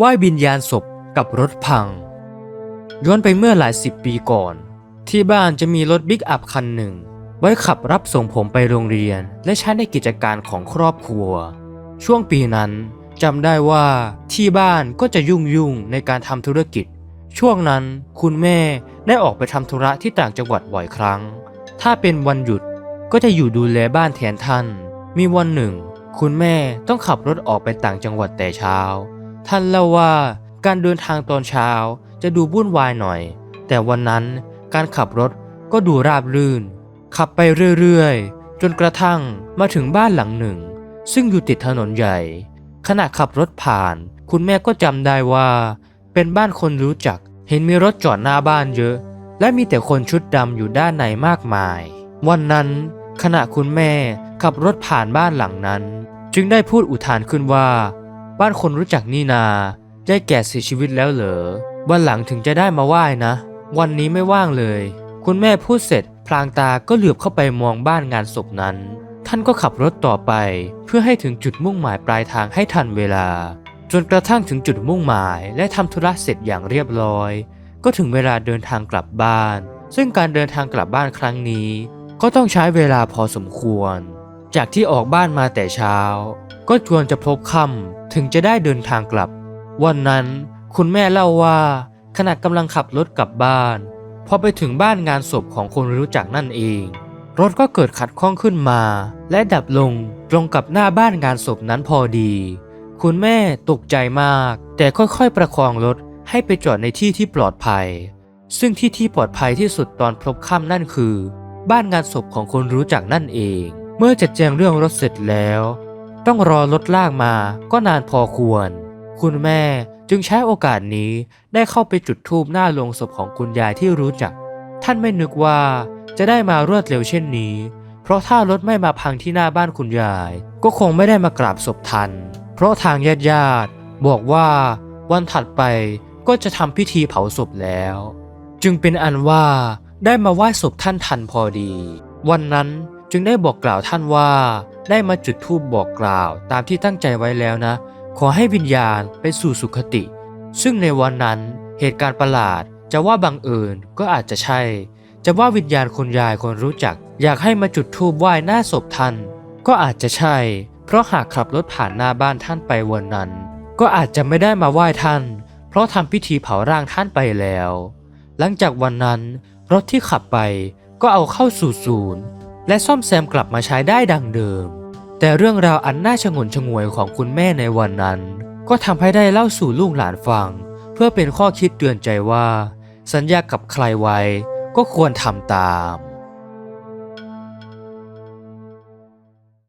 ไหว้วิญญาณศพกับรถพัง ย้อนไปเมื่อหลายสิบปีก่อน ที่บ้านจะมีรถบิ๊กอัพคันหนึ่ง ไว้ขับรับส่งผมไปโรงเรียน และใช้ในกิจการของครอบครัว ช่วงปีนั้นจำได้ว่าที่บ้านก็จะยุ่งยุ่งๆในการทำธุรกิจ ช่วงนั้นคุณแม่ได้ออกไปทำธุระที่ต่างจังหวัดบ่อยครั้ง ถ้าเป็นวันหยุดก็จะอยู่ดูแลบ้านแทนท่าน มีวันหนึ่ง คุณแม่ต้องขับรถออกไปต่างจังหวัดแต่เช้า ท่านเล่าว่าการเดินทางตอนเช้าจะดูวุ่นวายหน่อย แต่วันนั้นการขับรถก็ดูราบรื่น ขับไปเรื่อยๆ จนกระทั่งมาถึงบ้านหลังหนึ่ง ซึ่งอยู่ติดถนนใหญ่ ขณะขับรถผ่าน คุณแม่ก็จำได้ว่า เป็นบ้านคนรู้จัก เห็นมีรถจอดหน้าบ้านเยอะ และมีแต่คนชุดดำอยู่ด้านในมากมาย วันนั้นขณะคุณแม่ขับรถผ่านบ้านหลังนั้น จึงได้พูดอุทานขึ้นว่า บ้านคนรู้จักนี่นาได้แก่เสียชีวิตแล้วเหรอ วันหลังถึงจะได้มาไหว้นะ วันนี้ไม่ว่างเลย คุณแม่พูดเสร็จ พลางตาก็เหลือบเข้าไปมองบ้านงานศพนั้น ท่านก็ขับรถต่อไป เพื่อให้ถึงจุดมุ่งหมายปลายทางให้ทันเวลา จนกระทั่งถึงจุดมุ่งหมาย และทำธุระเสร็จอย่างเรียบร้อย ก็ถึงเวลาเดินทางกลับบ้าน ซึ่งการเดินทางกลับบ้านครั้งนี้ ก็ต้องใช้เวลาพอสมควร จากที่ออกบ้านมาแต่เช้า ก็จวนจะพบค่ำ ถึงจะได้เดินทางกลับ วันนั้นคุณแม่เล่าว่าขณะกำลังขับรถกลับบ้านพอไปถึงบ้านงานศพของคนรู้จักนั่นเอง รถก็เกิดขัดข้องขึ้นมา และดับลงตรงกับหน้าบ้านงานศพนั้นพอดี คุณแม่ตกใจมาก แต่ค่อยๆประคองรถให้ไปจอดในที่ที่ปลอดภัย ซึ่งที่ที่ปลอดภัยที่สุดตอนพลบค่ำนั่นคือ บ้านงานศพของคนรู้จักนั่นเอง เมื่อจัดแจงเรื่องรถเสร็จแล้ว ต้องรอรถลากมาก็นานพอควร คุณแม่จึงใช้โอกาสนี้ได้เข้าไปจุดธูปหน้าโลงศพของคุณยายที่รู้จัก ท่านไม่นึกว่าจะได้มารวดเร็วเช่นนี้ เพราะถ้ารถไม่มาพังที่หน้าบ้านคุณยาย ก็คงไม่ได้มากราบศพทัน เพราะทางญาติญาติบอกว่าวันถัดไปก็จะทำพิธีเผาศพแล้ว จึงเป็นอันว่าได้มาไหว้ศพท่านทันพอดี วันนั้น จึงได้บอกกล่าวท่านว่าได้มาจุดธูปบอกกล่าวตามที่ตั้งใจไว้แล้วนะ ขอให้วิญญาณไปสู่สุคติ ซึ่งในวันนั้นเหตุการณ์ประหลาดจะว่าบังเอิญก็อาจจะใช่ จะว่าวิญญาณคุณยายคนรู้จัก อยากให้มาจุดธูปไหว้หน้าศพท่าน ก็อาจจะใช่ เพราะหากขับรถผ่านหน้าบ้านท่านไปวันนั้น ก็อาจจะไม่ได้มาไหว้ท่าน เพราะทำพิธีเผาร่างท่านไปแล้ว หลังจากวันนั้นรถที่ขับไปก็เอาเข้าสู่ศูนย์ และซ่อมแซมกลับมาใช้ได้ดังเดิม แต่เรื่องราวอันน่าชงนชงวยของคุณแม่ในวันนั้น ก็ทำให้ได้เล่าสู่ลูกหลานฟัง เพื่อเป็นข้อคิดเตือนใจว่า สัญญากับใครไว้ก็ควรทำตาม